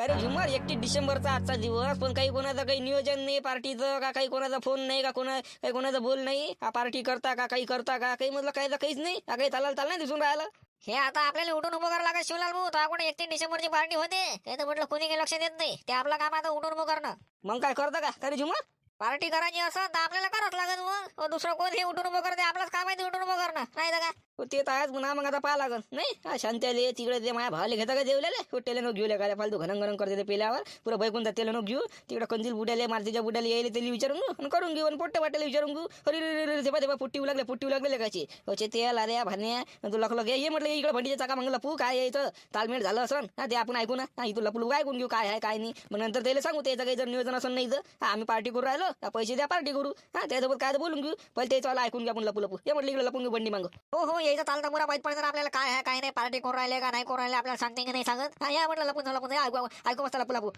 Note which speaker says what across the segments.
Speaker 1: काय रे झुमर एकतीस डिसेंबरचा आजचा दिवस पण काही कोणाचं काही नियोजन नाही पार्टीचं का काही कोणाचा फोन नाही का कोणा काही कोणाचं बोल नाही का पार्टी करता का काही करता का काही म्हटलं काय काहीच नाही का काही चालायला चाल नाही दिसून राहिलं.
Speaker 2: हे आता आपल्याला उठून उभं करावं लागत शिवलाल भाऊ. तर कुठे एकतीस डिसेंबरची पार्टी होते. ते तर म्हटलं कोणी काही लक्ष देत नाही. ते आपलं काम आता उठून उभं करणं.
Speaker 1: मग काय करता का? काय रे झुमर
Speaker 2: पार्टी करायची असं तर आपल्याला करावंच लागत मग. दुसरं कोण हे उठून उभं करते? आपलंच काम आहे ते उठून उभं करणं. नाही तर हो,
Speaker 1: हो, ते तर आहेच म्हणा मग आता पाहा लागल नाही हा, शांत्याले तिकडे ते माझ्या भावाले घेता का जेवलेले? हो टेले घेऊ घेऊले काय फालतू घनंग घरंग करते ते पेल्यावर. पुरं बैकून तेल नको घेऊ. तिकडे कंदील बुड्याले मारतीच्या बुड्याला यायले त्याला विचारून घेऊ. आणि करून घेऊ आणि पोट्टे वाट्याला विचारून घेऊ. अरे रे पुट्टी लागले पुट्टी लागले कशी? होचे तेल अरे भान्या तू लख लख ये म्हटलं इकडे भंडीच्या चाका मग लपू काय यायचं तालमेळ झालं असं. हा ते आपण ऐकू ना. हा लपलू ऐकून घेऊ काय आहे काय नाही. मग नंतर त्याला सांगू त्याचं काही जर नियोजन असं नाही तर हा, आम्ही पार्टी करू राहिलो. पैसे द्या पार्टी करू. हा त्यासोबत काय बोलून घेऊ. पहिले त्याचं ऐकून घ्या आपण लपू लपू. हे म्हटलं इकडे लपून घेऊ बंडी मागं.
Speaker 2: हो हो यायचं चालतं. पुरा माहीत पडतं आपल्याला काय आहे काय नाही पार्टी करून राहिले का नाही करून राहिले आपल्याला सांगते की नाही सांगत. हा या म्हटलं लपून लपून ऐकू ऐकू मस्त लपू लपू.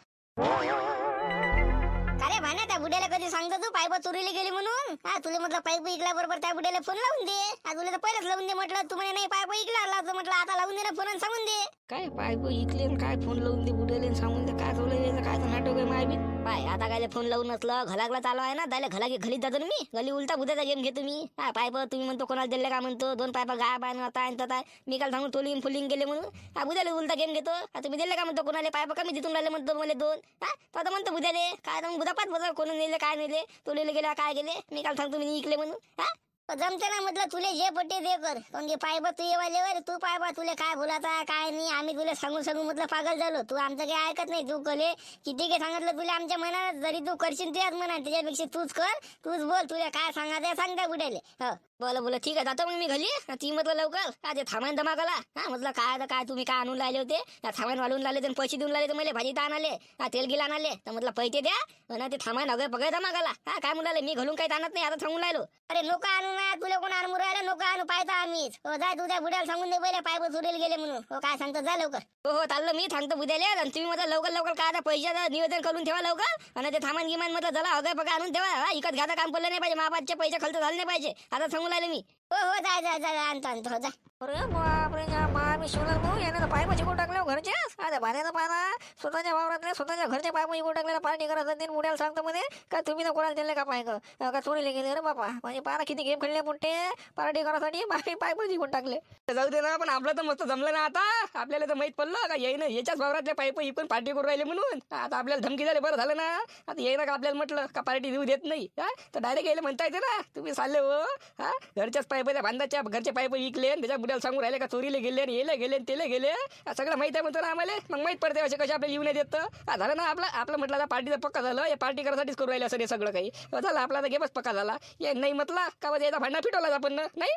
Speaker 3: अरे भाण्या त्या बुड्याला कधी सांगतो तू? पाईप चोरीला गेली म्हणून? हा तुला म्हटलं पाईप इकल्या बरोबर त्या बुड्याला फोन लावून दे. तुला तर पहिलेच लावून दे म्हटलं. तू म्हणे नाही पाईप इकला लावतो म्हटलं आता लावून दे ना फोन सांगून दे.
Speaker 1: काय पायप इकले काय फोन लावून दे आणि सांगून दे. काय आहे काय तर नाटक आहे माय बी
Speaker 2: पाय आता काय फोन लावून नसलं घलागला चालू आहे ना त्याला घलागी घलीत जातो मी. गली उलटा बुद्याचा गेम घेतो मी. हा पायप तुम्ही म्हणतो कोणाला दिले का म्हणतो दोन पायपा गाय आहे आता आणि मी काल सांगून टोलिंग फुलिंग गेले म्हणून. हा बुद्याला उलटा गेम घेतो. तुम्ही दिले का म्हणतो कोणाला? पायपा कमी तिथून राहिले म्हणतो मला दोन. हा तो आता म्हणतो बुद्याले काय तर मग बुधा पाच बजा कोण नेले काय नेले? टोलीला गेले काय गेले? मी काल सांगतो मी इकले म्हणून. हा
Speaker 3: जमते ना म्हटलं तुले जे पट्टे दे कर. पण की पाईप तू येवालेवर तू पायबा तुले काय बोलाता काय नाही. आम्ही तुला सांगून सांगू म्हटलं पागल झालो. तू आमचं काही ऐकत नाही तू कले. किती काही सांगितलं तुला आमच्या मनात जरी तू करशील तुझ्याच म्हणा त्याच्यापेक्षा तूच कर तूच बोल तुला काय सांगायचं सांगता त्या हो.
Speaker 2: बोला बोला ठीक आहे जातो मग मी घरी. ती म्हटलं लवकर. का ते थांबायन जमा हा म्हटलं काय आता काय तुम्ही काय आणून राहिले होते? थांबायन वाढून राहिले तर पैसे देऊन राहिले तर मला भाजी आणले हा तेल गेला आणले. तर म्हटलं पैसे द्या. आणि ते थांबायन अगं बघा जमा हा काय म्हणाले मी घालून काही आणत नाही आता थांबून राहिलो.
Speaker 3: अरे नको आणू ना तुला कोण आणून राहिलं नको आणू पाहता आम्हीच. हो जाय तू बुड्याला सांगून दे पहिले पाय चोरीला गेले म्हणून. हो काय सांगतो जा लवकर.
Speaker 2: हो हो चाललं मी सांगतो उद्याले आणि तुम्ही म्हटलं लवकर लवकर काय आता पैशाचं निवेदन करून ठेवा लवकर? आणि ते थांबान गिमान म्हटलं चला अगं बघा आणून ठेवा. हा इकत घ्यायचं काम पडलं नाही पाहिजे महाबादचे पैसे खर्च झाले नाही पाहिजे. आता सांगून राहिले मी
Speaker 3: हो हो जाय जाय जाय आणतो आणतो हो, जा.
Speaker 2: अरे बापरे या मा मी शिवलाल भाऊ यानं तर पायपा चिकून टाकले हो घरचे? आता भाण्याचं पाना स्वतःच्या वावरातले स्वतःच्या घरच्या पायपा चिकून टाकलेला पार्टी करत मुड्याला सांगतो म्हणे. का तुम्ही ना कोणाला दिले का पाय का चोरीला गेले? रे बापा म्हणजे पारा किती गेम खेळले मोठे. पार्टी करासाठी पाय पायपा चिकून टाकले?
Speaker 1: जाऊ दे ना पण आपलं तर मस्त जमलं ना आता. आपल्याला तर माहीत पडलं का येईन याच्याच वावरातल्या पाईप ही पण पार्टी करून राहिले म्हणून. आता आपल्याला धमकी झाली बरं झालं ना. आता येईन का आपल्याला म्हटलं का पार्टी देऊ देत नाही? हा? तर डायरेक्ट यायला म्हणता येते ना. तुम्ही चालले हो हा? घरच्याच पाईप त्या बांधाच्या घरचे पाईप विकले त्याच्या बुड्याला सांगून राहिले का चोरीला गेले येले गेले तेले गेले? सगळं माहिती आहे म्हणतो ना आम्हाला? मग माहीत पडते असे कसे आपल्याला येऊ नाही देत झालं ना आपलं आपलं म्हटलं आता पार्टीचं पक्का झालं. या पार्टी करासाठीच करू राहिलं असं हे सगळं काही. झालं आपला आता गेमच पक्का झाला. ये नाही म्हटला? का याचा भांडा फिटवला आपण नाही?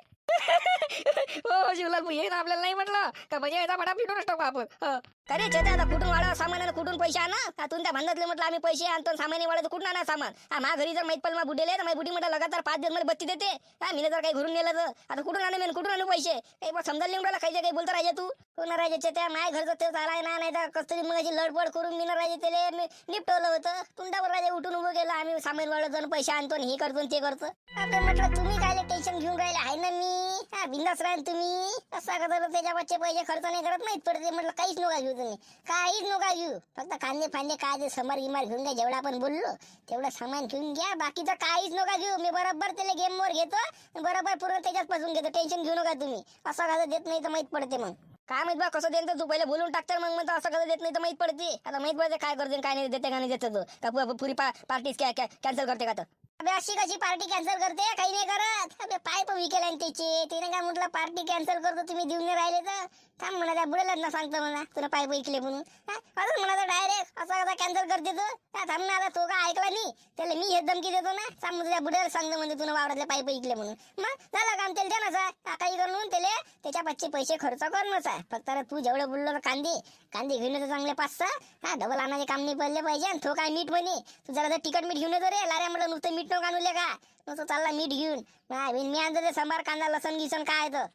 Speaker 1: हो शिवलाल भाऊ, ये ना आपल्याला नाही म्हटलं. का म्हणजे याचा भांडा फिटवूनच टाकू आपण? हं.
Speaker 2: अरे चेते आता कुठून वाढवा सामान आणि कुठून पैसे आणा? हा, तुम्ही त्या भांडतले म्हटलं आम्ही पैसे आणतो आणि सामान वाढतो कुठून आणा सामान? हा माझ्या घरी जर माहीत पडलं माझ्या बुडीले तर माझी बुडी म्हटलं लगातार पाच दिवस मला बत्ती देते. हा मी जर काही घरून नेलं तर. आता कुठून आणू मी कुठून आणू पैसे? काही समजायला नाही राहिला काही काही बोलतो राजा तू. कोण राजाचे त्या माय घरचं ते चालाय ना नाही तर कसं तरी मग लडपड करून मी ना राजा त्याला मी निपटवलं होतं. तुमच्यावर राजा उठून उभं गेलं आम्ही सामान वाढवतो आणि पैसे आणतो आणि हे करतो आणि ते करतो.
Speaker 3: आपलं म्हटलं तुम्ही काय टेन्शन घेऊन राहिले आहे ना मी? हा बिंदास राहील तुम्ही. असं का त्याच्या बच्चे पैसे खर्च नाही करत माहीत पडते म्हटलं काहीच नका घेऊ तुम्ही. काहीच नका घेऊ. फक्त कांदे फांदे काय ते समार गिमार घेऊन घ्या. जेवढा आपण बोललो तेवढं सामान घेऊन घ्या. बाकीचं काहीच नका घेऊ. मी बरोबर त्याला गेमवर घेतो आणि बरोबर पूर्ण त्याच्यात पासून घेतो. टेन्शन घेऊ नका तुम्ही. असं कसं देत नाही तर माहीत पडते मग.
Speaker 2: काय माहीत बा कसं देत तू? पहिले बोलून टाकतर मग. म्हणतो असं कसं देत नाही तर माहीत पडते. आता माहीत पडते काय करते काय नाही देते का नाही देते. तो. का पुरी पार्टी कॅन्सल करते का तर?
Speaker 3: अबे अशी कशी पार्टी कॅन्सल करते? काही नाही करत. अबे पाईप विकेला आणि त्याचे. तिने काय म्हटलं पार्टी कॅन्सल करतो तुम्ही देऊन नाही राहिले तर? थांब म्हणा त्या बुडेला ना सांगतो म्हणा तुला पाय विकले म्हणून. असं म्हणा डायरेक्ट असं कसा कॅन्सल करते तू? थांब ना आता तो का ऐकला नाही. त्याला मी हे धमकी देतो ना. सांग तुझ्या बुड्याला सांगतो म्हणजे तुला वावरातले पाय विकले म्हणून. मग झालं काम त्याला द्या ना काही करून त्याला. त्याच्या पाचशे पैसे खर्च करणंच आहे फक्त तू जेवढं बोललो ना कांदे कांदे घेऊन येतो चांगले पाच सहा हा डबल आणायचे काम नाही पडले पाहिजे आणि तो काय मीठ म्हणे. तू जरा जर तिकट मीठ घेऊन येतो रे. लाऱ्या म्हटलं नुसतं मीठ नको आणूले का? नुसतं चालला मीठ घेऊन. नाही मी मी आणतो ते सांबार कांदा लसण गिसण काय तर.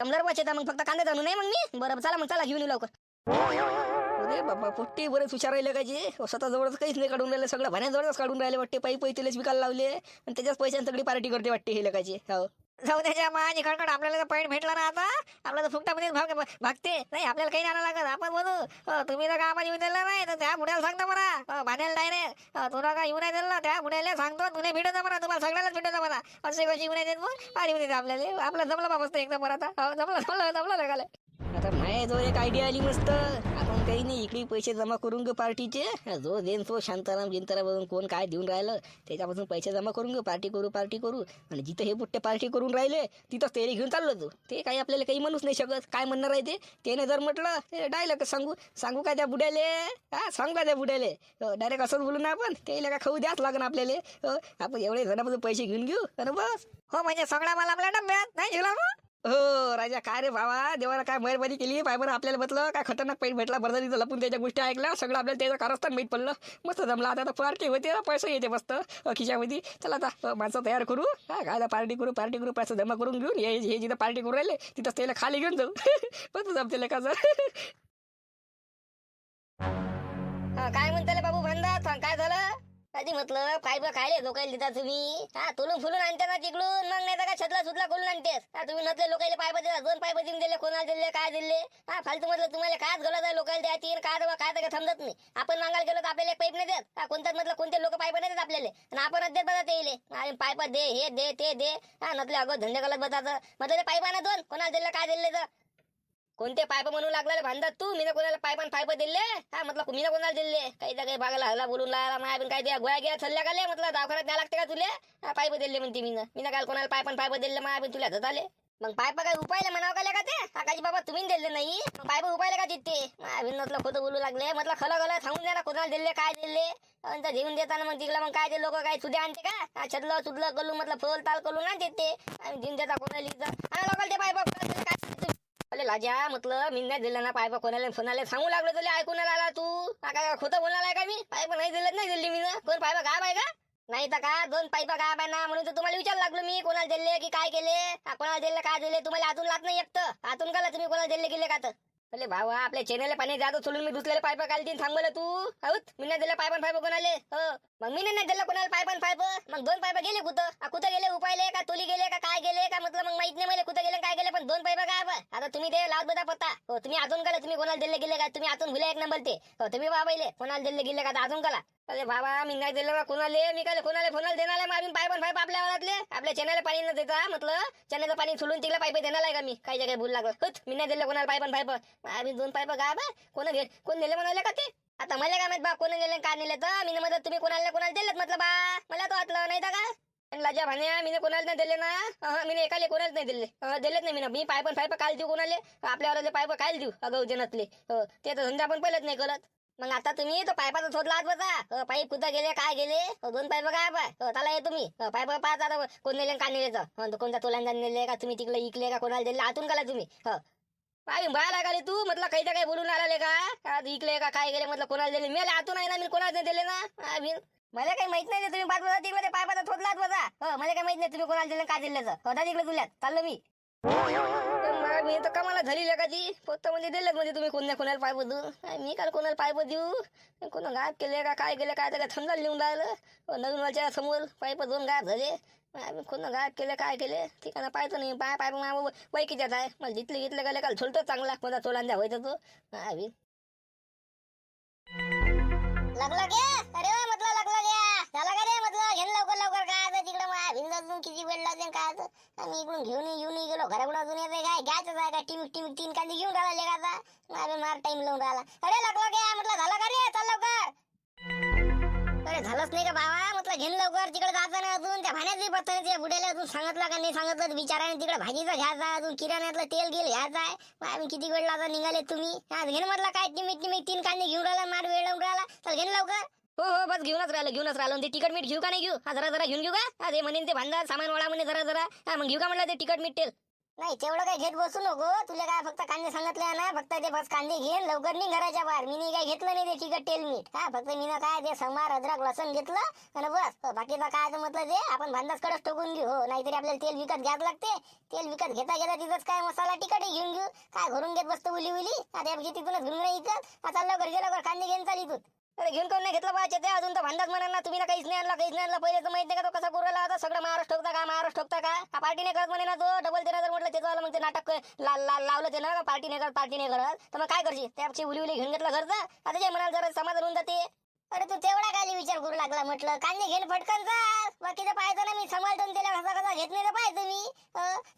Speaker 2: कमलर बचे मग फक्त कांदे आणू नाही मग मी? बरं चला मग चला घेऊन येऊ लवकर.
Speaker 1: अरे बाबा पोट्टी बरेच हुशार राहिले का जे? स्वतः जवळच काहीच नाही काढून राहिले सगळं भाण्याजवळच काढून राहिले वाटते. पायी पैतीलेच विकायला लावले. आणि त्याच्याच पैशाने सगळी पार्टी करते वाटते हे लोकांची. हो.
Speaker 2: जाऊ द्याच्या माझी खडखड आपल्याला तर पॉईंट भेटला ना आता. आपल्याला तर फुकटामध्येच भाग भागते. नाही आपल्याला काही नाही आणायला लागत. आपण बोलू तुम्ही तर कामाला येऊन दिलं नाही तर त्या बुड्याला सांगतो मला. भाण्याला डायरेक्ट तुला का येऊन नाही दिलं त्या बुड्याला सांगतो तुला भेटत मला. तुम्हाला सगळ्यालाच भेटत म्हणा असे कशी येऊ नाही देत मग आणि येऊन आपल्याला. आपलं जमलं बाबा मस्त एकदम बरं आता जमलं जमलं जमलं लगाले
Speaker 1: आता माझ्या जो एक आयडिया आली मस्त. काही नाही इकडे पैसे जमा करून घे पार्टीचे. जो देन तो शांताराम जिंताराम बघून कोण काय देऊन राहिलं त्याच्यापासून पैसे जमा करून घे पार्टी करू पार्टी करू. आणि जिथं हे बुट्टे पार्टी करून राहिले तिथं तेरी घेऊन चाललो तू ते काही आपल्याला काही म्हणूच नाही शकत. काय म्हणणार आहे ते? त्याने जर म्हटलं ते डायलॉग सांगू सांगू का त्या बुड्याले? हा सांगू का त्या बुड्याले? डायरेक्ट असंच बोलू ना आपण. त्याला का खाऊ द्याच लागन आपल्याला? हो, आपण एवढे जणापासून पैसे घेऊन घेऊ आणि बस.
Speaker 2: हो म्हणजे सगळा मला आपल्या डब्यात नाही गेला मग
Speaker 1: हो राजा काय रे भावा? देवाला काय मेहरबानी केली? पाय बरं आपल्याला बसलं काय खतरनाक पैसे भेटला? बरं लपून त्याच्या गोष्टी ऐकल्या सगळं आपल्याला त्याचं कारस्थान माहीत पडलं. मस्त जमलं. आता पार्टी होते ना पैसे येते मस्त. खिशामध्ये. चला आता माणसं तयार करू. हा काय पार्टी करू पार्टी करू पैसे जमा करून घेऊन हे हे जिथं पार्टी करू राहिले तिथं त्याला खाली घेऊन जाऊ. मस्त जमते कसं
Speaker 2: हा, काय म्हणताले बाबा? कधी म्हटलं पाईप खायले लोकायला देता तुम्ही? हा तुलून फुलून आणते ना तिकडून. मग नाही तर का छतला सुतला खोलून आणतेस? हा तुम्ही नसले लोकायला पाईप देता दोन पाईप देऊन दिले कोणाला दिले काय दिले? हा फालतू म्हटलं तुम्हाला कायच गलत आहे लोकायला द्या तीन काय बाबा काय तर थांबत समजत नाही. आपण मागायला गेलो तर आपल्याला एक पाईप नाही देत. हा कोणत्याच म्हटलं कोणते लोक पाईप नाही देत आपल्याला? आणि आपण देत बघा ते इले आणि पाईप दे हे दे ते दे. हा नसले अगो धंदे गलत बघा म्हटलं ते पाईप आणा दोन कोणाला दिले काय दिले तर. कोणते पायप म्हणू लागले भांडत तू? मी कोणाला पाईप पायप दिले? हा म्हटलं मी कोणाला दिले? काही तर काही भागाला हल्ला बोलून लागला माय काय द्या गोळ्या घ्या सल्ल्या गाले म्हटलं दवाखान्यात द्या लागते का तुले? हा पायप दिले म्हणते मी मी काल कोणाला पाईप पायप दिले माय तुला हातात आले. मग पायप काय उपायला म्हणावं का का ते आकाशी बाबा तुम्ही दिले नाही. मग पाईप उपायला का तिथे माय म्हटलं खोटं बोलू लागले. म्हटलं खलं खलं सांगून द्या ना कोणाला दिले काय दिले? आणि घेऊन देताना मग तिकडे मग काय ते लोक काय सुद्या आणते का? छदलं सुदलं कलू म्हटलं फोल ताल कलू ना देते. आणि घेऊन देता कोणाला लिहितं आणि ते पायप अरे लाजा म्हटलं मी नाही दिलं ना पायपा कोणाला कोणाला सांगू लागलो तुला ऐकून आला तू काय खोटं बोलणार आहे का मी पायपा नाही दिलं नाही दिली मी ना कोण पायपा गायब आहे का नाही तर का दोन पायपा गायब आहे ना म्हणून तर तुम्हाला विचार लागलो मी कोणाला दिले की काय केले कोणाला दिले काय दिले तुम्हाला आतून लाग नाही एकतं आतून का तुम्ही कोणाला दिले गेले का तर अरे भावा आपल्या चेनेला पाणी जातो सोडून मी दुसऱ्याला पायपा काल तीन थांबवलं तू आऊत मी नाही दिलं पायपन पायप कोणाले हो मग मी नाही दिलं कोणाला पायपन पायप मग दोन पायपा गेले कुठं कुठं गेले उपायले का तुली गेले का काय गेले का म्हटलं मग माहीत नाही मला कुठं गेले काय गेले पण दोन पायपा काय आता तुम्ही ते लावत बघा पत्ता. हो तुम्ही अजून गेले तुम्ही कोणाला दिले गेले का? तुम्ही अजून भुले एक नंबर ते. हो तुम्ही बाबाईले कोणाला दिले गेले का? अजून करा अरे बाबा मी नाही दिलं का कोणाले मी काय कोणाला कोणाला देणार आहे? मग पायपन पाईप आपल्या वरातले आपल्या चॅनलला पाणी न देता म्हटलं चॅनलचं पाणी सोडून तिला पाईप देणार आहे का मी? काही जगात भूल लागलं. मी नाही दिलं कोणाला पाईपन पाईप आम्ही दोन पाईप गाय बा कोण घे कोण नेले म्हणाले का ते? आता मला काय माहीत बा कोण नेले काय नेले तर? मी म्हणत तुम्ही कोणाला कोणाला दिलेत म्हटलं बा. मला तो वाटलं नाही तर का आणि लाजा भाण्या मी कोणाला नाही दिले ना मी एकाले कोणाला नाही दिले दिलेच नाही मी मी पण पायप काल देऊ कोणाले आपल्यावर पायप काल देऊ अगं जनातले ते तर धंदा पण पहिलेच नाही करत मग आता तुम्ही तो पायपाचा शोध लावत बसा पाईप कुठं गेले काय गेले दोन पाईप काय पाय त्याला ये तुम्ही हो, पाईप पाहत आता कोण नेले का नेलेचं कोणत्या हो, कोणता तोलांदा नेले का तुम्ही तिकडे इकले का कोणाला दिले आतून काला तुम्ही पाय बाहेर आले तू म्हटलं काही काय बोलून आला का इकले का काय गेले म्हटलं कोणाला दिले मी आतून आहे ना मी कोणाला नाही दिले ना मला काही माहीत नाही तुम्ही पाच वाजता तिकडे पाय पाचा लावत माझा हो मला काही माहीत नाही तुम्ही कोणाला दिलं काय दिलं होता तिकडे तुल्यात चाललो मी. तर मी तर कमाला झाली का फक्त म्हणजे दिलं म्हणजे तुम्ही कोणत्या कोणाला पाय देऊ मी काल कोणाला पाय देऊ कोणा गायब केले का काय केले काय त्याला समजा लिहून राहिलं. हो, नवीन वाच्या समोर पाईप दोन गायब झाले. आम्ही कोणा गायब केले काय केले ठिकाणा पाहतो नाही पाय पाय मग वैकीच्यात आहे? मला जिथले घेतलं गेले काल झोलतो चांगला. कोणता तोलांजा व्हायचा तो?
Speaker 3: लागला अरे वा म्हटलं लागला क्या झाला का रे म्हटलं घेऊन लवकर लवकर काय आता तिकडं मग भिंद अजून किती वेळ लागेल काय आता? आम्ही इकडून घेऊन येऊन गेलो घराकडून अजून येते काय? घ्यायचं आहे का टिमिक टिमिक तीन कांदे घेऊन राहिला आता. मारे मार टाइम लावून राहिला. अरे लागला काय म्हटलं झालं का रे? चाल लवकर. अरे झालंच नाही का बाबा? म्हटलं घेऊन लवकर तिकडे जायचं ना अजून त्या भाण्यात पत्ता त्या बुड्याला अजून सांगितलं का नाही सांगितलं? तर तिकडे भाजीचं घ्यायचा अजून किराण्यातलं तेल गेल घ्यायचं आहे. आम्ही किती वेळ लागला निघाले तुम्ही? आज घेऊन म्हटलं काय? टिमिक टिमिक तीन कांदे घेऊन राहिला मार वेळ लावून राहिला. चल घेऊन लवकर.
Speaker 2: हो हो बस घेऊनच राहिलो घेऊनच राहिलो. म्हणजे ते तिकट मीठ घेऊ का नाही घेऊ? हा जरा जरा घेऊन घेऊ का? ते म्हणेन ते भांडा सामान वळा म्हणे जरा जरा. हा मग घेऊ का म्हणलं ते तिकट मीठ तेल?
Speaker 3: नाही तेवढं काही घेत बसू नको. तुला काय फक्त कांदे सांगितले ना फक्त ते बस कांदे घे लवकर नाही घराच्या बाहेर. मी काय घेतलं नाही ते तिकट तेल मीठ. हा फक्त मी काय ते समार अद्रक लसण घेतलं आणि बस. हो, बाकीचं काय तर म्हटलं ते आपण भांडाच कडच ठोकून घेऊ. हो नाहीतरी आपल्याला तेल विकत घ्यावं लागते. तेल विकत घेता घेता तिथंच काय मसाला तिकट घेऊन घेऊ. काय घरून घेत बसतो उली उली आता तिथूनच घेऊन नाही इकत आता लवकर गेलं लवकर कांदे घेऊन चाल इथून.
Speaker 2: अरे घेऊन कोण नाही घेतलं पाहिजे ते? अजून तर भांडाच म्हणा ना. तुम्ही ना काहीच नाही आणला काहीच नाही आणला. पहिले तर माहीत नाही का तो कसा गुरला होता? सगळं महाराष्ट्र ठोकता का? महाराष्ट्र ठोकता का? हा पार्टी नाही करत म्हणे ना तो? डबल ते जर म्हटलं त्याचं आलं मग ते नाटक ला- ला- लावलं ते ना पार्टी नाही करत पार्टी नाही करत. तर मग काय करशील? त्याची उली उली घेऊन घेतलं घरचं. आता जे म्हणाल जरा समाधान होऊन जाते.
Speaker 3: अरे तू तेवढा खाली विचार करू लागला? म्हटलं कांदे घेल फटकन जा बाकीचं पाहायचं ना मी सांभाळतो त्याला कसा कसा घेत नाही तर पाहायचं मी.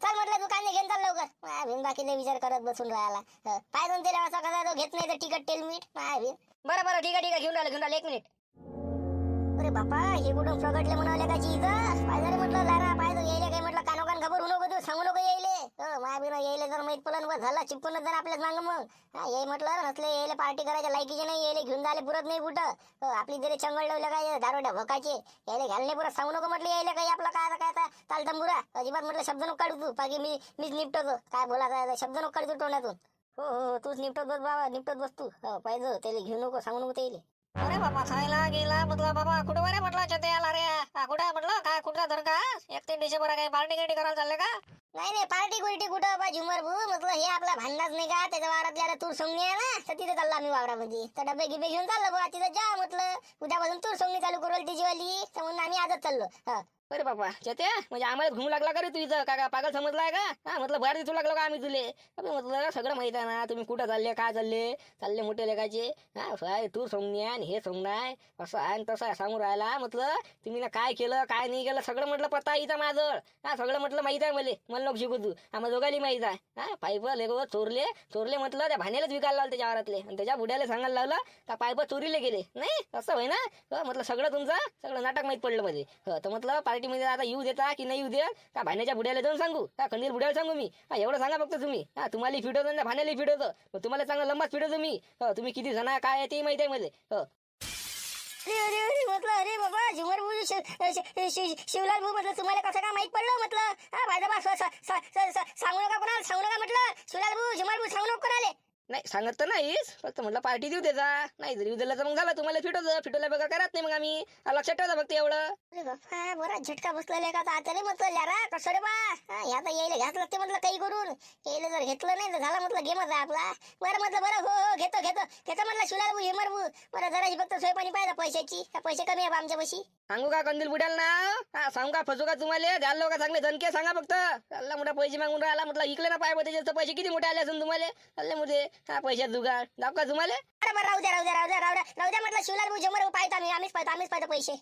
Speaker 3: चल म्हटलं तू कांदे घेऊन चाल लवकर. माया भिन विचार करत बसून राहिला. पाहायचं त्याला कसा कसा तो घेत नाही तर तिकट तेल मीठ. माया भिन.
Speaker 2: बरं बरं ठीक आहे ठीक आहे. घेऊन राहिलं घेऊन राहिलं. एक मिनिट.
Speaker 3: अरे बापा हे कुठून प्रगटले म्हणाले का चीज? पाहिजे म्हटलं जरा पाहिजे यायले काही म्हटलं खबर नको तू सांगू नको यायले हो यायले जर माहीत पडलं बस झाला चिपकूनच जर आपल्याच सांग मग. हा ये म्हटलं नसले यायले पार्टी करायच्या लायकीचे नाही यायले घेऊन जायला पुरत नाही कुठं. आपली जरी चंगळ लावलं काय दारोड्या भकाचे. यायले घालणे पुरत सांगू नको म्हटलं यायले काही आपला काय काय आता तालतंबुरा अजिबात म्हटलं शब्द नको काढू तू बाकी मी मीच निपटतो. काय बोलायचं शब्द नको काढतो तोंडातून. हो, हो हो तूच निपटत बस बाबा निपटत बस तू. पाहिजे त्याला घेऊ नको सांगू नको त्याला.
Speaker 2: अरे बाबा खायला गेला बदला बाबा कुठं बरे म्हटलं छते आला रे कुठं आहे म्हटलं काय कुठला धर तीन डिसेंबर काय? पार्टी गिर्टी करायला चाललं का?
Speaker 3: नाही नाही पार्टी गुर्टी कुठं? बा झुमर भू म्हटलं हे आपला भांडाच नाही का? त्याच्या वावरातल्या आता तूर सोंगणी आहे ना तर तिथे चाललो आम्ही वावरामध्ये. तर डबे गिबे घेऊन चाललो बा तिथं जा म्हटलं. उद्यापासून तूर सोंगणी चालू करू तिची वाली. तर म्हणून आम्ही आजच चाललो. हा.
Speaker 1: अरे बाबा चत्या म्हणजे आम्हाला घुमू लागला का रे तू इथं? का का पागल समजलाय का? हा म्हटलं बाहेर दिसू लागलो का आम्ही तुले? म्हटलं सगळं माहीत आहे ना तुम्ही कुठं चालले काय चालले? चालले मोठे लेखाचे हा साय तू सोंगणी आहे आणि हे सोंगणं आहे. असं आहे तसं आहे सांगून राहिला. म्हटलं तुम्ही ना काय केलं काय नाही केलं सगळं म्हटलं पत्ता आहे इथं माझं. हा सगळं म्हटलं माहीत आहे मला. मला नको शिकू तू. आम्हाला दोघाली माहीत आहे. हा पाईप लेगो चोरले. चोरले म्हटलं त्या भाण्यालाच विकायला लावलं त्याच्या वारातले. आणि त्याच्या बुड्याला सांगायला लावलं का पाईप चोरीले गेले. नाही असं होय ना? म्हटलं सगळं तुमचं सगळं नाटक माहीत पडलं मध्ये तर म्हटलं पार्टीमध्ये आता येऊ देता की नाही येऊ दे? का भाण्याच्या बुड्याला जाऊन सांगू. का कंदील बुड्याला सांगू मी. हा एवढं सांगा फक्त तुम्ही. हा तुम्हाला फिटवतो ना भाण्याला फिटवतो मग तुम्हाला चांगलं लंबाच फिटवतो मी. तुम्ही किती जण काय आहे ते माहिती आहे मला. हो.
Speaker 3: अरे अरे अरे म्हटलं अरे बाबा झुमर भाऊ शिवलाल भाऊ म्हटलं तुम्हाला कसं काय माहीत पडलं म्हटलं? हा भाई सांगू नका कोणाला सांगू नका म्हटलं. शिवलाल भाऊ झुमर भाऊ सांगू नको कोणाला.
Speaker 1: नाही सांगत तर नाहीस. फक्त म्हटलं पार्टी देऊ देता नाही जर तर मग झालं तुम्हाला फिटवतो फिटवल्या बघा करत नाही मग आम्ही. हा, लक्षात ठेवता फक्त एवढं.
Speaker 3: अरे बापा बरा झटका बसलेला का? आता म्हटलं ल्यारा कसं रे बा? हा, या तर यायला घ्याच लागते म्हटलं काही करून. यायला जर घेतलं नाही तर झाला म्हटलं गेमच आहे आपला. बरं म्हटलं बरं हो हो घेतो घेतो. घेतो म्हटलं शिवलाल भाऊ हेमर भाऊ. बरं जराशी फक्त सोय पाणी पाहिजे पैशाची. का पैसे कमी आहे आमच्या पैशी.
Speaker 1: सांगू का कंदील बुड्याला ना हा सांगू का फसू का तुम्हाला? द्याल लोक चांगले धनके? सांगा फक्त. चालला मोठा पैसे मागून राहिला म्हटलं इकले ना पाय त्याचे पैसे किती मोठे आले असून तुम्हाला? चालले मोठे. हा पैशात जुगाड. जाऊ का तुम्हाला?
Speaker 3: बरं बरं राहू द्या राहू द्या राहू द्या राहू द्या. राहू द्या म्हटलं शिवलाल भाऊ झुमर भाऊ पाहतो आम्ही आम्हीच पाहतो आम्हीच पाहतो पैसे.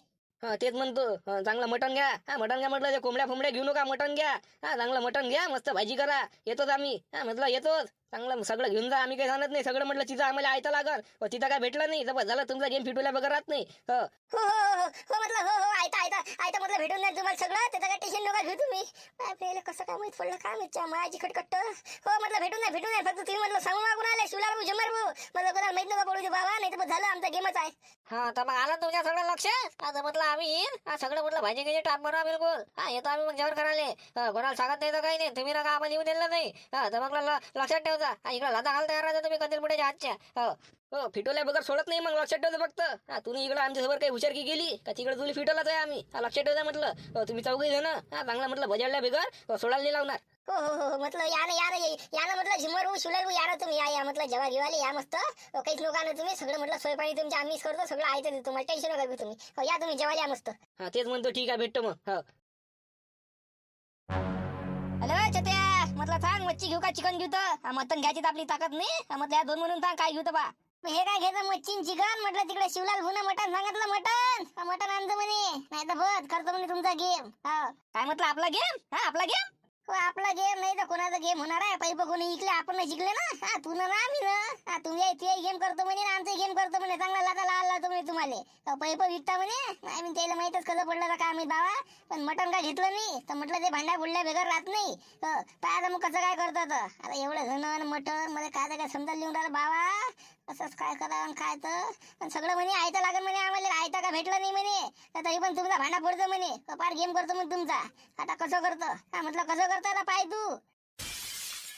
Speaker 1: हा तेच म्हणतो. हा, चांगलं मटण घ्या. हा मटण घ्या म्हटलं ते कोंबड्या फोंबड्या घेऊ नका मटण घ्या. हा चांगलं मटण घ्या मस्त भाजी करा. येतोच आम्ही. हा म्हटलं येतोच. चांगलं सगळं घेऊन जा. आम्ही काही सांगत नाही. सगळं म्हटलं तिथं आम्हाला आयता लागल. व तिथं काय भेटलं नाही. तर बस झालं. तुमचा गेम फिटवल्या बघा राहत नाही. हो.
Speaker 3: हो हो हो हो. म्हटलं हो हो आयता आयता आयता म्हटलं भेटून नाही तुम्हाला सगळं. त्याचं काय टेन्शन नका घेऊ तुम्ही. आपल्याला कसं काय माहीत पडलं? काय माहीत? माझी खटखट. हो म्हटलं भेटून नाही भेटून नाही. फक्त तुम्ही म्हटलं सांगू मागून आले. शिवलाल भाऊ जमर भाऊ. मला कोणाला माहीत नका पडू दे बाबा नाही तर झालं आमचा गेमच आहे.
Speaker 2: हा तर मग आलं तुमच्या सगळं लक्ष? आता म्हटलं आम्ही येईन. हा सगळं म्हटलं भाजी गिजी टाप बनवा बिलकुल. हा येतो आम्ही मग जेवण करायला हा, कोणाला सांगत नाही तर काही नाही. तुम्ही नका आम्हाला येऊ दिलं नाही. हा तर मग लक्षात ठेवता हा इकडे लादा घाल तयार राहता तुम्ही कंदील पुढे हातच्या हो.
Speaker 1: हो फिटवल्या बगर सोडत नाही मग लक्षात ठेवतो फक्त. हा तुम्ही इकडं आमच्यासोबत काही हुशार की गेली का तिकडे तुला फिटवलाच आहे आम्ही. हा लक्षात ठेवता म्हटलं. हो तुम्ही चौघी जण. हा चांगला म्हटलं बजाडल्या बिगर हो सोडायला नाही लावणार.
Speaker 3: हो हो हो हो म्हटलं या ना या ना या ना म्हटलं झुमर शिवलाल भाऊ या ना तुम्ही या या म्हटलं जेव्हा घेवाले या मस्त. हो, काहीच नका ना तुम्ही सगळं म्हटलं सोय पाणी तुमच्या आम्हीच करतो सगळं आहे ते तुम्हाला टेन्शन नका घेऊ तुम्ही. हो या तुम्ही जेवायला या मस्त.
Speaker 1: हा तेच म्हणतो ठीक आहे भेटतो मग. हो.
Speaker 2: अरे छत्या. म्हटलं सांग मच्छी घेऊ का चिकन घेऊ तर? मटण घ्यायची तर आपली ताकद नाही. म्हटलं या दोन म्हणून सांग काय घेऊ तर बा
Speaker 3: हे काय घ्यायचं मच्छीन चिकन? म्हटलं तिकडे शिवलाल भुना मटण सांगितलं मटण. हा, मटण आणतो म्हणे. नाही तर बस करतो म्हणे तुमचा गेम हा.
Speaker 2: काय म्हटलं आपला गेम हा आपला गेम
Speaker 3: हो, आपला गेम नाही तर कोणाचा गेम होणार आहे? पैप कोणी इकले आपण नाही जिंकले ना? हा तू ना आम्ही ना? तुम्ही ते गेम करतो म्हणे ना आमचा गेम करतो म्हणे. चांगला लाता लाल लावतो म्हणे तुम्हाला. पैप विकता म्हणे. आम्ही त्याला माहितच कसं पडलं का आम्ही बाबा. पण मटण काय घेतलं नाही तर म्हटलं ते भांड्या बुडल्या बेगर राहत नाही. काय आता मग कसं काय करतात. आता एवढं धन मटणमध्ये काय काय समजा लिहून राहिलं बाबा. असंच काय करा काय तर. पण सगळं म्हणे आयता लागेल म्हणे आम्हाला. आयता का भेटलं नाही म्हणे. तर तरी पण तुमचा भांडा फोडतो म्हणे. तो पार गेम करतो म्हणे तुमचा. आता कसं करतो? हा म्हटलं कसं करताना पाय तू.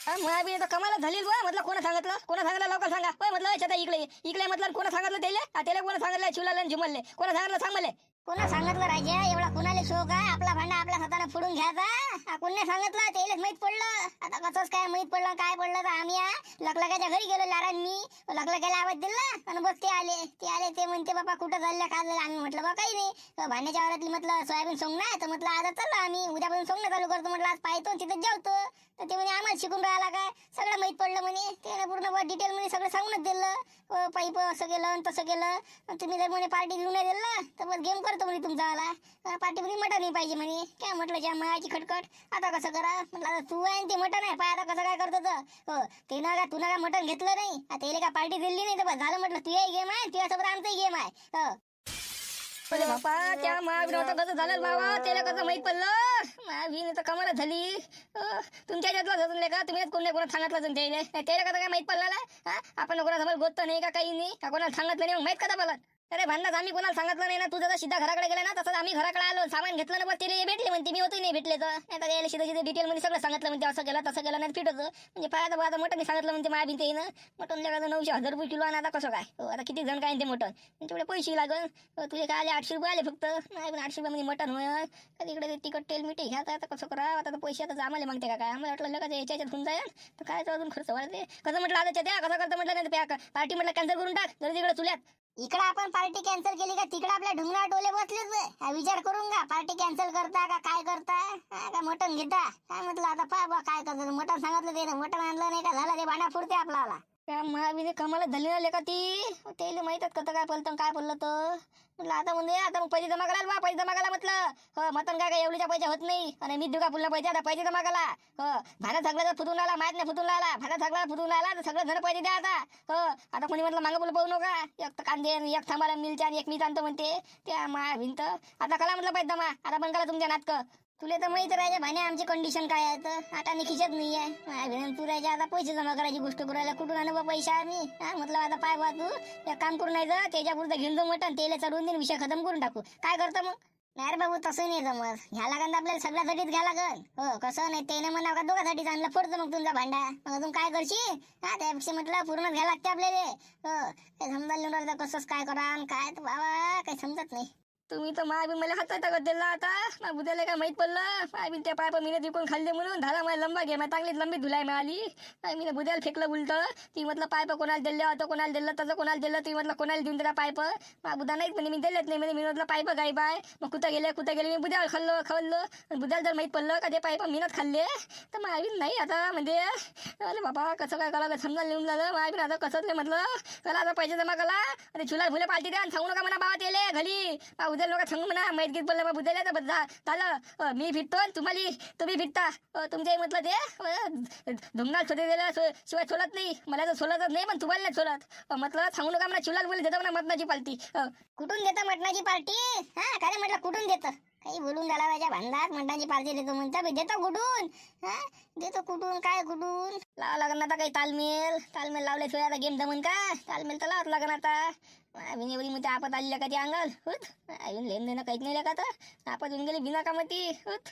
Speaker 2: हा, बी तर कमाला झाली बुवा म्हटलं कोणा सांगितलं? कोणा सांगितलं? लवकर सांगा. होय म्हटलं छता इकडे इकडे म्हटलं कोणा सांगितलं त्याला? त्याला कोणा सांगितलं? शिवलाला जुमलले कोणा सांगितलं सांग मला?
Speaker 3: कोणा सांगितलं राजा? एवढा कुणाला शोक आहे? आपला भांडा आपल्या हाताने फोडून घ्यायचा? हा, कोणी सांगितलं? तेलच माहीत पडलं. आता कसंच काय माहीत पडलं काय पडलं तर आम्ही लकलकाच्या घरी गेलो लारान. मी लकलकाला आवाज दिला आणि बस ते आले. ते आले ते म्हणते बाबा कुठं झालं काय झालं? आम्ही म्हटलं बा काही नाही. भांड्याच्या वरातली म्हटलं सोयाबीन सोंगणार तर म्हटलं आता चाललो आम्ही. उद्यापासून सोंगणं चालू करतो. म्हटलं आज पाहतो तिथं जेवतो. तर ते म्हणे आम्हाला शिकून राहिला काय? सगळं माहीत पडलं म्हणे. ते पूर्ण डिटेल म्हणे सगळं सांगूनच दिलं. पाईप असं केलं आणि तसं केलं. तुम्ही जर म्हणे पार्टी घेऊन नाही दिलं तर बस गेम करतो म्हणे तुमचा आला पार्टी मटण नाही पाहिजे म्हणे. काय म्हटलं ज्या मायाची खटखट? आता कसं करा? म्हटलं तू आहे ते मटण आहे. पाय आता कसं काय करतो तर हो ते ना का तू ना का मटण घेतलं नाही. आता का पार्टी दिली नाही तर झालं म्हटलं तुझ्याही गेम आहे तुझ्यासोबत आमचाही गेम आहे. हो.
Speaker 1: अरे बापा त्या महावीर कसं झालं बाबा? त्याला कसं माहीत पडलं? महावीर तर कमाला झाली. तुमच्या याच्यातला जसून का? तुम्ही कोणी कोणा सांगितलं जाऊन त्याला त्याला कसं काय माहीत पडलं ना? हा? आपण कोणा समोर गोत्त नाही का? काही नाही. का कोणाला सांगितलं नाही? मग माहीत कसं पडलं अरे भांडणात आम्ही कोणाला सांगितलं नाही ना? तुझं जर सीधा घराकडे गेला ना तसं आम्ही घराकडे आलो. सामान घेतलं ना बस तिला भेटले म्हणते. मी होतो नाही भेटले तर. नाही तर यायला सीधा सीधे डिटेल मध्ये सगळं सांगितलं म्हणते. असं केलं तसं केलं नाही फिट म्हणजे पायाचं आता मटन सांगितलं म्हणते माया भिंत येईन मटन लागलं नऊशे हजार रुपये किलो आणि आता कसं काय? हो, आता किती जण काय ते मटन? म्हणजे तेवढे पैसे लागल हो, तुझे काय आले आठशे रुपये आले फक्त? नाही पण आठशे रुपयामध्ये म्हणजे मटन होय. तिकडे इकडे ते तिकट तेल मिठी घ्या आता कसं करा आता तर पैसे आता आम्हाला मागते का काय? आम्हाला वाटलं लगाच याच्या याच्यात होऊन जाईल तर काय अजून खर्च वाढते. कसं म्हटलं आता त्या? कसं करतं म्हटलं नाही पार्टी म्हटलं कॅन्सल करून टाक. जर तिकडे चुल्यात.
Speaker 3: इकडे आपण पार्टी कॅन्सल केली का? तिकडे आपल्या ढुंगरा टोले बसलेच विचार करून का पार्टी कॅन्सल करता का काय करता? का मटण घेता? काय म्हटलं आता पाय बा काय करतो? मटण सांगितलं ते मटण आणलं नाही का? झालं ते भांडा फुडते आपल्याला.
Speaker 1: त्या महाविने कमाला झाली ना लेका ती? त्याला माहितात कसं काय पडलं काय पडलं तर? म्हटलं आता म्हणजे आता मग पैसे जमा करायला बा पैसे जमा करायला म्हटलं. हो मतन काय काय एवढीच्या पैसे होत नाही. आणि मी दुका पुन्हा पैसे आता पैसे जमा करा. हो भाडा सगळं फुटून आला माहीत नाही फुटून आला भाडा सगळा फुटून आला तर सगळं जण पैसे द्या आता. हो आता कोणी म्हटलं मागं बोल पाहू नका एक तर कांदे आणि एक थांबाला मिलच्या आणि एक मी आणतो म्हणते. त्या मा भिंत आता कला म्हटलं पैसे जमा आता पण करा तुमच्या नाटकं.
Speaker 3: तुला तर माहीत राहायच्या भाने आमची कंडिशन काय आहे तर. आता निखिचत नाही आहे. माझ्या बहिण राहायच्या आता पैसे जमा करायची गोष्ट करायला कुठून आणू बा पैसे आम्ही? हा म्हटलं आता पाय बा तू. एक काम करून नाही जा त्याच्या घेऊन जाऊ मटण तेला चढवून देईन विषय खतम करून टाकू. काय करतो मग? नाही रे बाबू तसं नाही जमत. घ्या लागन तर आपल्याला सगळ्यासाठीच घ्या लागन. हो कसं नाही त्याने म्हणा का दोघासाठी आणलं? फोडतो मग तुमचा भांडा. मग अजून काय करशील? हा त्यापेक्षा म्हटलं पूर्ण घ्या लागते आपल्याला. हो काही समजा लिहून तर कसंच काय करा काय तर बाबा काही समजत नाही.
Speaker 1: तुम्ही तर माय मला हातात टाकत दिला आता. मग बुद्याला काय माहीत पडलं? माय बी त्या पाय मीने विकून खाल्ले म्हणून. झाला मला लंबा घे मला चांगलीच लंबी धुलाई मिळाली. काय मी बुद्याला फेकलं उलट. ती म्हटलं पायप कोणाला दिलं होतं कोणाला दिलं तसं कोणाला दिलं ती म्हटलं कोणाला देऊन दिला पायप? मग बुधा नाहीत म्हणे मी दिलेत नाही म्हणे मी म्हटलं पायप गाय बाय मग कुठं गेले कुठं गेले मी बुद्याला खाल्लं खाल्लं. बुद्याला जर माहीत पडलं का ते पायप मीनच खाल्ले? तर माय बी नाही आता म्हणजे. अरे बाबा कसं काय करा समजा लिहून झालं. माय बी आता कसंच नाही म्हटलं? कला आता पैसे जमा करा आणि चुला फुले पालटी द्या आणि सांगू नका म्हणा बाबा तेले घरी. उद्या लोक सांगू म्हणा माहीत गीत बोलला बा उद्याला तर बस मी फिरतो तुम्हाला तुम्ही फिरता. अ, तुमच्याही म्हटलं ते धुमनाल सोडे दिला शिवाय सोलत नाही. मला तर सोलतच नाही पण तुम्हाला नाही सोलत म्हटलं सांगू नका म्हणा चुलाल बोले देतो म्हणा मटणाची पार्टी
Speaker 3: कुठून देतं मटणाची पार्टी हा काय रे म्हटलं कुठून देतं? काही बोलून झाला माझ्या भांडात मंडाची पार्टी देतो म्हणता बे, देतो कुठून? हा? देतो कुठून? काय कुठून?
Speaker 1: लावा लागण आता काही तालमेल. तालमेल लावल्याशिवाय आता गेम जमन का? तालमेल तर लावत लागन आता. अजून एवढी मोठी आपत आली का ती अंगाल. हुत. अजून लेन देणं काहीच नाही का तर आपत येऊन गेली बिना कामाती हुत.